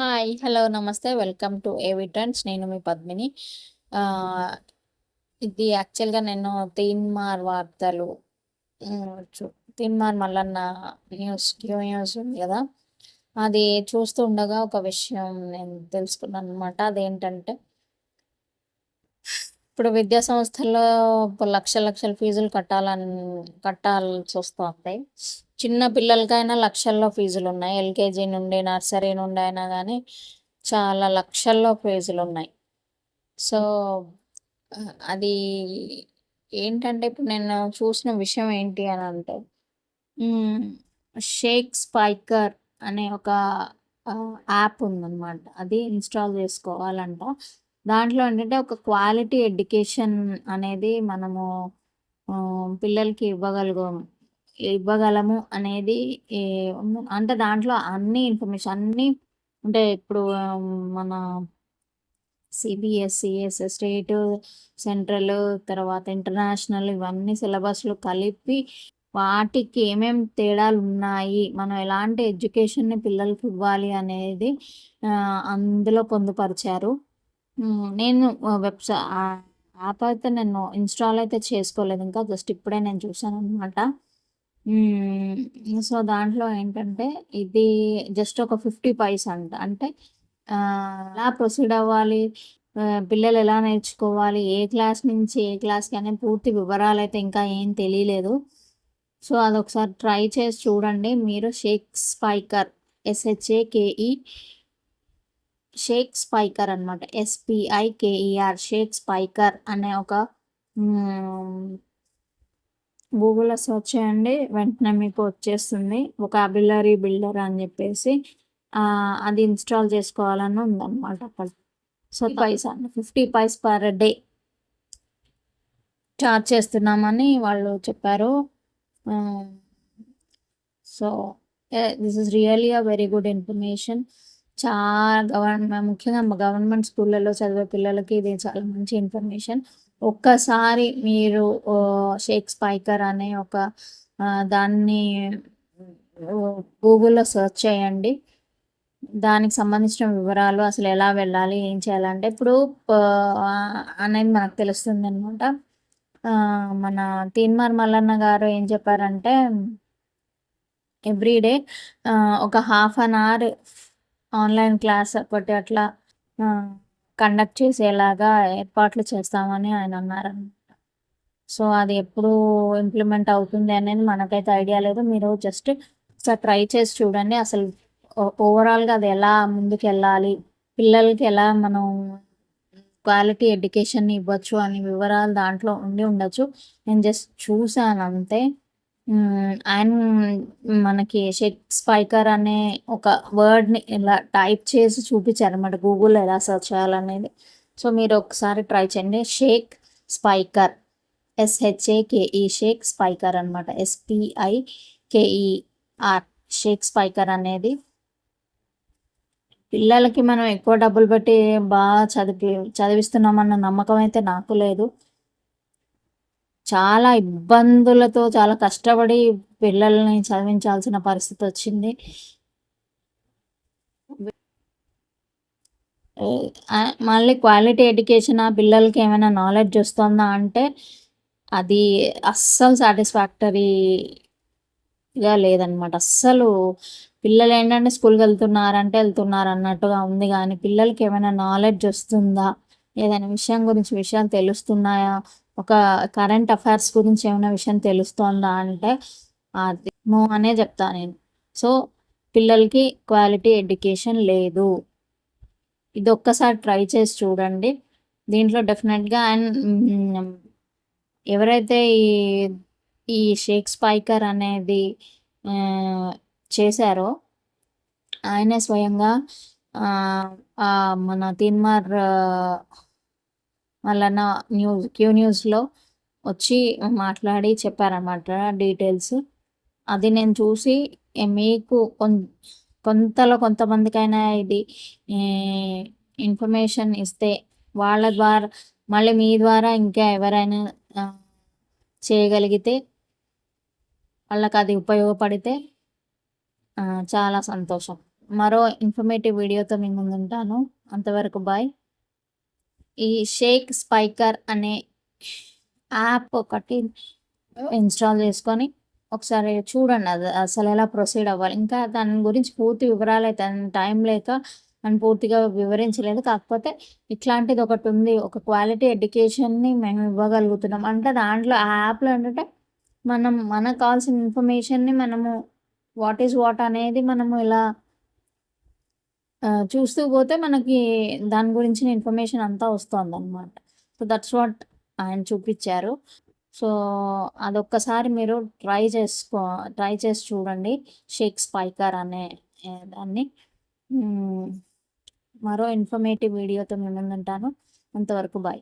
Hi hello నమస్తే welcome to AV trends. నేను మీ పద్మిని. ఇది యాక్చువల్గా నేను తీన్మార్ వార్తలు ఉమ్, చూ- Teenmaar Mallanna news Q news ఉంది కదా. అది చూస్తూ ఉండగా ఒక విషయం నేను తెలుసుకున్నాను అనమాట అదేంటంటే ఇప్పుడు విద్యా సంస్థల్లో లక్ష లక్షల ఫీజులు కట్టాలని కట్టాల్సి వస్తుంది. చిన్న పిల్లలకైనా లక్షల్లో ఫీజులు ఉన్నాయి. ఎల్కేజీ నుండి నర్సరీ నుండి అయినా కానీ చాలా లక్షల్లో ఫీజులు ఉన్నాయి. సో అది ఏంటంటే ఇప్పుడు నేను చూసిన విషయం ఏంటి అని అంటే షేక్ స్పైకర్ అనే ఒక యాప్ ఉందన్నమాట. అది ఇన్స్టాల్ చేసుకోవాలంట. దాంట్లో ఏంటంటే ఒక క్వాలిటీ ఎడ్యుకేషన్ అనేది మనము పిల్లలకి ఇవ్వగలుగు ఇవ్వగలము అనేది అంటే దాంట్లో అన్ని ఇన్ఫర్మేషన్ అన్నీ అంటే ఇప్పుడు మన సిబిఎస్ఈ స్టేట్ సెంట్రల్ తర్వాత ఇంటర్నేషనల్ ఇవన్నీ సిలబస్లు కలిపి వాటికి ఏమేం తేడాలు ఉన్నాయి మనం ఎలాంటి ఎడ్యుకేషన్ని పిల్లలకి ఇవ్వాలి అనేది అందులో పొందుపరిచారు. నేను వెబ్సై యాప్ అయితే నేను ఇన్స్టాల్ అయితే చేసుకోలేదు. ఇంకా జస్ట్ ఇప్పుడే నేను చూసాను అనమాట సో దాంట్లో ఏంటంటే ఇది జస్ట్ ఒక ఫిఫ్టీ పైస్ అంట. అంటే ఎలా ప్రొసీడ్ అవ్వాలి? పిల్లలు ఎలా నేర్చుకోవాలి? ఏ క్లాస్ నుంచి ఏ క్లాస్కి అనే పూర్తి వివరాలు అయితే ఇంకా ఏం తెలియలేదు. సో అదొకసారి ట్రై చేసి చూడండి. మీరు Shake Spiker S H A K E Shake Spiker అనమాట S P I K E R Shake Spiker అనే ఒక గూగుల్లో సెర్చ్ చేయండి వెంటనే మీకు వచ్చేస్తుంది. ఒక అబిలరీ బిల్డర్ అని చెప్పేసి అది ఇన్స్టాల్ చేసుకోవాలని ఉందన్నమాట అక్కడ. So paisa fifty paise per day charge చేస్తున్నామని వాళ్ళు చెప్పారు. So this is really a very good information చాలా గవర్నమెంట్ ముఖ్యంగా గవర్నమెంట్ స్కూళ్ళలో చదివే పిల్లలకి ఇది చాలా మంచి ఇన్ఫర్మేషన్. ఒక్కసారి మీరు షేక్ స్పైకర్ అనే ఒక దాన్ని గూగుల్లో సెర్చ్ చేయండి. దానికి సంబంధించిన వివరాలు అసలు ఎలా వెళ్ళాలి ఏం చేయాలంటే ఇప్పుడు అనేది మనకు తెలుస్తుంది అనమాట మన తీన్మార్ మల్లన్న గారు ఏం చెప్పారంటే ఎవ్రీడే ఒక half an hour online class ఒకటి అట్లా కండక్ట్ చేసేలాగా ఏర్పాట్లు చేస్తామని ఆయన అన్నారనమాట సో అది ఎప్పుడు ఇంప్లిమెంట్ అవుతుంది అనేది మనకైతే ఐడియా లేదు. మీరు జస్ట్ ఒకసారి ట్రై చేసి చూడండి. అసలు ఓవరాల్గా అది ఎలా ముందుకు వెళ్ళాలి పిల్లలకి ఎలా మనం క్వాలిటీ ఎడ్యుకేషన్ ఇవ్వచ్చు అనే వివరాలు దాంట్లో ఉండి ఉండొచ్చు. నేను జస్ట్ చూసాను అంతే అండ్ ఆయన మనకి షేక్ స్పైకర్ అనే ఒక వర్డ్ని ఇలా టైప్ చేసి చూపించారు అనమాట గూగుల్లో ఎలా సెర్చ్ చేయాలనేది. సో మీరు ఒకసారి ట్రై చేయండి. Shake Spiker. S H A K E Shake Spiker అనమాట S P I K E R Shake Spiker అనేది. పిల్లలకి మనం ఎక్కువ డబ్బులు పెట్టి బాగా చదివి చదివిస్తున్నామన్న నమ్మకం అయితే నాకు లేదు. చాలా ఇబ్బందులతో చాలా కష్టపడి పిల్లల్ని చదివించాల్సిన పరిస్థితి వచ్చింది. మళ్ళీ క్వాలిటీ ఎడ్యుకేషన్? ఆ పిల్లలకి ఏమైనా నాలెడ్జ్ వస్తుందా అంటే అది అస్సలు సాటిస్ఫాక్టరీగా లేదనమాట. అస్సలు పిల్లలు ఏంటంటే స్కూల్కి వెళ్తున్నారంటే వెళ్తున్నారు అన్నట్టుగా ఉంది. కానీ పిల్లలకి ఏమైనా నాలెడ్జ్ వస్తుందా? ఏదైనా విషయం గురించి విషయాలు తెలుస్తున్నాయా? ఒక కరెంట్ అఫైర్స్ గురించి ఏమైనా విషయం తెలుస్తోందా అంటే అది నో అనే చెప్తాను నేను. సో పిల్లలకి క్వాలిటీ ఎడ్యుకేషన్ లేదు. ఇది ఒక్కసారి ట్రై చేసి చూడండి. దీంట్లో డెఫినెట్గా అండ్ ఎవరైతే ఈ ఈ షేక్ స్పైకర్ అనేది చేశారో ఆయనే స్వయంగా మన తీన్మార్ వలన న్యూస్ క్యూ న్యూస్లో వచ్చి మాట్లాడి చెప్పారన్నమాట డీటెయిల్స్. అది నేను చూసి మీకు కొంతలో కొంతమందికైనా ఇది ఇన్ఫర్మేషన్ ఇస్తే వాళ్ళ ద్వారా మళ్ళీ మీ ద్వారా ఇంకా ఎవరైనా చేయగలిగితే వాళ్ళకి అది ఉపయోగపడితే చాలా సంతోషం. మరో ఇన్ఫర్మేటివ్ వీడియోతో మీ ముందుంటాను. అంతవరకు బాయ్ ఈ షేక్ స్పైకర్ అనే యాప్ ఒకటి ఇన్స్టాల్ చేసుకొని ఒకసారి చూడండి అది అసలు ఎలా ప్రొసీడ్ అవ్వాలి. ఇంకా దాని గురించి పూర్తి వివరాలు అయితే టైం లేక అని పూర్తిగా వివరించలేదు. కాకపోతే ఇట్లాంటిది ఒకటి ఉంది. ఒక క్వాలిటీ ఎడ్యుకేషన్ని మేము ఇవ్వగలుగుతున్నాం. అంటే దాంట్లో ఆ యాప్లో ఏంటంటే మనం మనకు కావాల్సిన ఇన్ఫర్మేషన్ని మనము వాట్ ఈజ్ వాట్ అనేది మనము ఇలా చూస్తూ పోతే మనకి దాని గురించిన ఇన్ఫర్మేషన్ అంతా వస్తుంది అనమాట సో దట్స్ వాట్ ఆయన చూపించారు. సో అదొక్కసారి మీరు ట్రై చేసుకో ట్రై చేసి చూడండి. షేక్ స్పైకర్ అనే దాన్ని. మరో ఇన్ఫర్మేటివ్ వీడియోతో మేము ఉంటాను. అంతవరకు బాయ్.